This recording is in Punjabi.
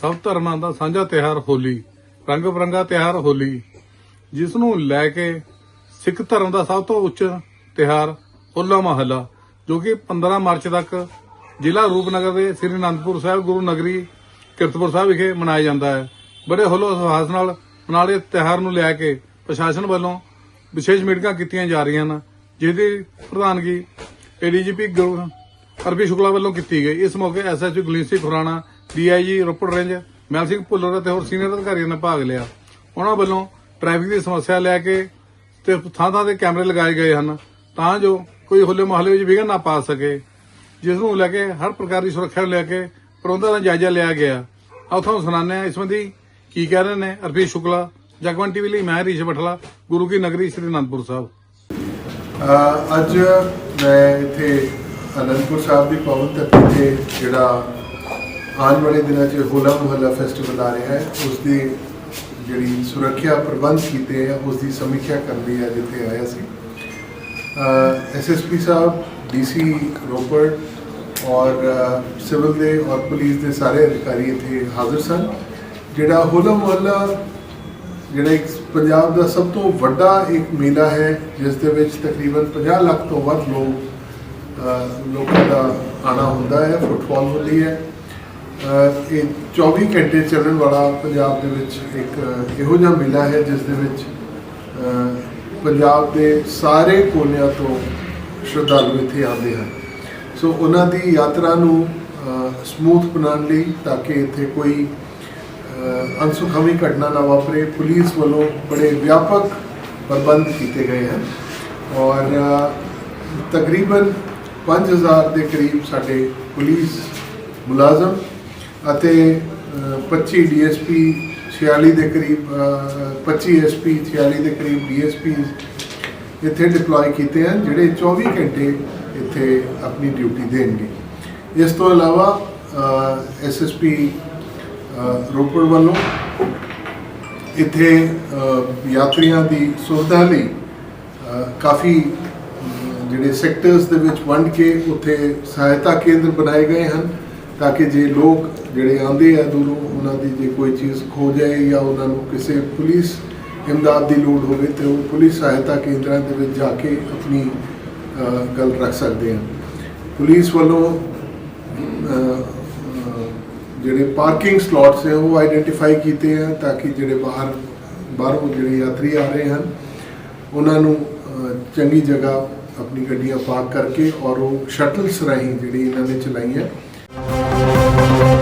ਸਭ ਧਰਮਾਂ ਦਾ ਸਾਂਝਾ ਤਿਉਹਾਰ ਹੋਲੀ, ਰੰਗ ਬਰੰਗਾ ਤਿਉਹਾਰ ਹੋਲੀ ਜਿਸ ਨੂੰ ਲੈ ਕੇ ਸਿੱਖ ਧਰਮ ਦਾ ਸਭ ਤੋਂ ਉੱਚ ਤਿਉਹਾਰ ਹੋਲਾ ਮਹੱਲਾ, ਜੋ ਕਿ 15 ਮਾਰਚ ਤੱਕ ਜ਼ਿਲ੍ਹਾ ਰੂਪਨਗਰ ਦੇ ਸ੍ਰੀ ਅਨੰਦਪੁਰ ਸਾਹਿਬ ਗੁਰੂ ਨਗਰੀ ਕਿਰਤਪੁਰ ਸਾਹਿਬ ਵਿਖੇ ਮਨਾਇਆ ਜਾਂਦਾ ਹੈ। ਬੜੇ ਹੁਲੋ ਹਵਾਸ ਨਾਲ ਮਨਾਲੇ ਤਿਉਹਾਰ ਨੂੰ ਲੈ ਕੇ ਪ੍ਰਸ਼ਾਸਨ ਵੱਲੋਂ ਵਿਸ਼ੇਸ਼ ਮੀਟਿੰਗਾਂ ਕੀਤੀਆਂ ਜਾ ਰਹੀਆਂ ਹਨ, ਜਿਹਦੀ ਪ੍ਰਧਾਨਗੀ ਏਡੀਜੀਪੀ ਅਰਬੀ ਸ਼ੁਕਲਾ ਵੱਲੋਂ ਕੀਤੀ ਗਈ। ਇਸ ਮੌਕੇ SSP Guleen Singh Khurana DIG Ropar range ਮੈਲ ਸਿੰਘ ਭੁੱਲਰ ਅਤੇ ਹੋਰ ਸੀਨੀਅਰ ਅਧਿਕਾਰੀਆਂ ਨੇ ਭਾਗ ਲਿਆ। ਉਹਨਾਂ ਵੱਲੋਂ ਟ੍ਰੈਫਿਕ ਦੀ ਸਮੱਸਿਆ ਲੈ ਕੇ ਤੇ ਥਾਂ ਥਾਂ ਤੇ ਕੈਮਰੇ ਲਗਾਏ ਗਏ ਹਨ ਤਾਂ ਜੋ ਕੋਈ ਹੋਲੇ ਮਹੱਲੇ ਵਿੱਚ ਵਿਘਨ ਨਾ ਪਾ ਸਕੇ। ਜਿਸ ਨੂੰ ਲੈ ਕੇ ਹਰ ਪ੍ਰਕਾਰ ਦੀ ਸੁਰੱਖਿਆ ਨੂੰ ਲੈ ਕੇ ਪ੍ਰਬੰਧਾਂ ਦਾ ਜਾਇਜ਼ਾ ਲਿਆ ਗਿਆ। ਆਓ ਤੁਹਾਨੂੰ ਸੁਣਾਉਂਦੇ ਹਾਂ ਇਸ ਸੰਬੰਧੀ ਕੀ ਕਹਿ ਰਹੇ ਨੇ ਅਰਬੀ ਸ਼ੁਕਲਾ। ਜਗਵੰਤ ਟੀਵੀ ਲਈ ਮੈਂ ਹਰੀਸ਼ ਬਠਲਾ, ਗੁਰੂ ਕੀ ਨਗਰੀ, ਸ੍ਰੀ ਅਨੰਦਪੁਰ ਸਾਹਿਬ। ਅੱਜ ਮੈਂ ਇੱਥੇ ਅਨੰਦਪੁਰ ਸਾਹਿਬ ਦੀ ਪਵਨ ਧਰਤੀ ਤੇ ਜਿਹੜਾ ਆਉਣ ਵਾਲੇ ਦਿਨਾਂ 'ਚ ਹੋਲਾ ਮੁਹੱਲਾ ਫੈਸਟੀਵਲ ਆ ਰਿਹਾ ਹੈ ਉਸ ਦੀ ਜਿਹੜੀ ਸੁਰੱਖਿਆ ਪ੍ਰਬੰਧ ਕੀਤੇ ਆ ਉਸ ਦੀ ਸਮੀਖਿਆ ਕਰਨ ਲਈ ਅੱਜ ਇੱਥੇ ਆਇਆ ਸੀ। ਐਸਐਸਪੀ ਸਾਹਿਬ ਡੀਸੀ ਰੋਪੜ ਔਰ ਸਿਵਲ ਦੇ ਔਰ ਪੁਲਿਸ ਦੇ ਸਾਰੇ ਅਧਿਕਾਰੀ ਇੱਥੇ ਹਾਜ਼ਰ ਸਨ। ਜਿਹੜਾ ਹੋਲਾ ਮੁਹੱਲਾ ਜਿਹੜਾ ਇੱਕ ਪੰਜਾਬ ਦਾ ਸਭ ਤੋਂ ਵੱਡਾ ਇੱਕ ਮੇਲਾ ਹੈ, ਜਿਸ ਦੇ ਵਿੱਚ ਤਕਰੀਬਨ 50 ਲੱਖ ਤੋਂ ਵੱਧ ਲੋਕ ਖਾਣਾ ਹੁੰਦਾ ਹੈ ਫੁੱਟਬਾਲ ਹੁੰਦੀ ਹੈ। ਇਹ 24 ਘੰਟੇ ਚੱਲਣ ਵਾਲਾ ਪੰਜਾਬ ਦੇ ਵਿੱਚ ਇੱਕ ਇਹੋ ਜਿਹਾ ਮੇਲਾ ਹੈ ਜਿਸ ਦੇ ਵਿੱਚ ਪੰਜਾਬ ਦੇ ਸਾਰੇ ਕੋਨਿਆਂ ਤੋਂ ਸ਼ਰਧਾਲੂ ਇੱਥੇ ਆਉਂਦੇ ਹਨ। ਸੋ ਉਹਨਾਂ ਦੀ ਯਾਤਰਾ ਨੂੰ ਸਮੂਥ ਬਣਾਉਣ ਲਈ ਤਾਂ ਕਿ ਇੱਥੇ ਕੋਈ ਅ, ਅਨਸੁਖਾਵੀ ਘਟਨਾ ਨਾ ਵਾਪਰੇ ਪੁਲਿਸ ਵੱਲੋਂ ਬੜੇ ਵਿਆਪਕ ਪ੍ਰਬੰਧ ਕੀਤੇ ਗਏ ਹਨ। ਔਰ ਤਕਰੀਬਨ 5000 ਦੇ ਕਰੀਬ ਸਾਡੇ ਪੁਲਿਸ ਮੁਲਾਜ਼ਮ ਅਤੇ ਅ, 25 ਡੀਐਸਪੀ 46 ਦੇ ਕਰੀਬ ਅ, 25 ਐਸਪੀ 46 ਦੇ ਕਰੀਬ ਡੀਐਸਪੀ ਇੱਥੇ ਡਿਪਲੋਏ ਕੀਤੇ ਹਨ ਜਿਹੜੇ 24 ਘੰਟੇ ਇੱਥੇ ਆਪਣੀ ਡਿਊਟੀ ਦੇਣਗੇ। ਇਸ ਤੋਂ ਇਲਾਵਾ ਐਸਐਸਪੀ ਰੋਪੜ ਵੱਲੋਂ ਇੱਥੇ ਯਾਤਰੀਆਂ ਦੀ ਸੁਵਿਧਾ ਲਈ ਕਾਫੀ ਜਿਹੜੇ ਸੈਕਟਰਸ ਦੇ ਵਿੱਚ ਵੰਡ ਕੇ ਉੱਥੇ ਸਹਾਇਤਾ ਕੇਂਦਰ ਬਣਾਏ ਗਏ ਹਨ, ਤਾਂ ਕਿ ਜੇ ਲੋਕ ਜਿਹੜੇ ਆਉਂਦੇ ਆ ਦੂਰੋਂ, ਉਹਨਾਂ ਦੀ ਜੇ ਕੋਈ ਚੀਜ਼ ਖੋ ਜਾਏ ਜਾਂ ਉਹਨਾਂ ਨੂੰ ਕਿਸੇ ਪੁਲਿਸ ਇਮਦਾਦ ਦੀ ਲੋੜ ਹੋਵੇ, ਤੇ ਉਹ ਪੁਲਿਸ ਸਹਾਇਤਾ ਕੇਂਦਰਾਂ ਦੇ ਵਿੱਚ ਜਾ ਕੇ ਆਪਣੀ ਗੱਲ ਰੱਖ ਸਕਦੇ ਹਨ। ਪੁਲਿਸ ਵੱਲੋਂ ਜਿਹੜੇ ਪਾਰਕਿੰਗ ਸਲੋਟਸ ਹੈ ਉਹ ਆਈਡੈਂਟੀਫਾਈ ਕੀਤੇ ਹਨ ਤਾਂ ਕਿ ਜਿਹੜੇ ਬਾਹਰ, ਬਾਹਰੋਂ ਜਿਹੜੇ ਯਾਤਰੀ ਆ ਰਹੇ ਹਨ, ਉਹਨਾਂ ਨੂੰ ਚੰਗੀ ਜਗ੍ਹਾ ਆਪਣੀ ਗੱਡੀਆਂ ਪਾਰਕ ਕਰਕੇ ਔਰ ਉਹ ਸ਼ਟਲਸ ਰਾਹੀਂ ਜਿਹੜੀ ਇਹਨਾਂ ਨੇ ਚਲਾਈ ਹੈ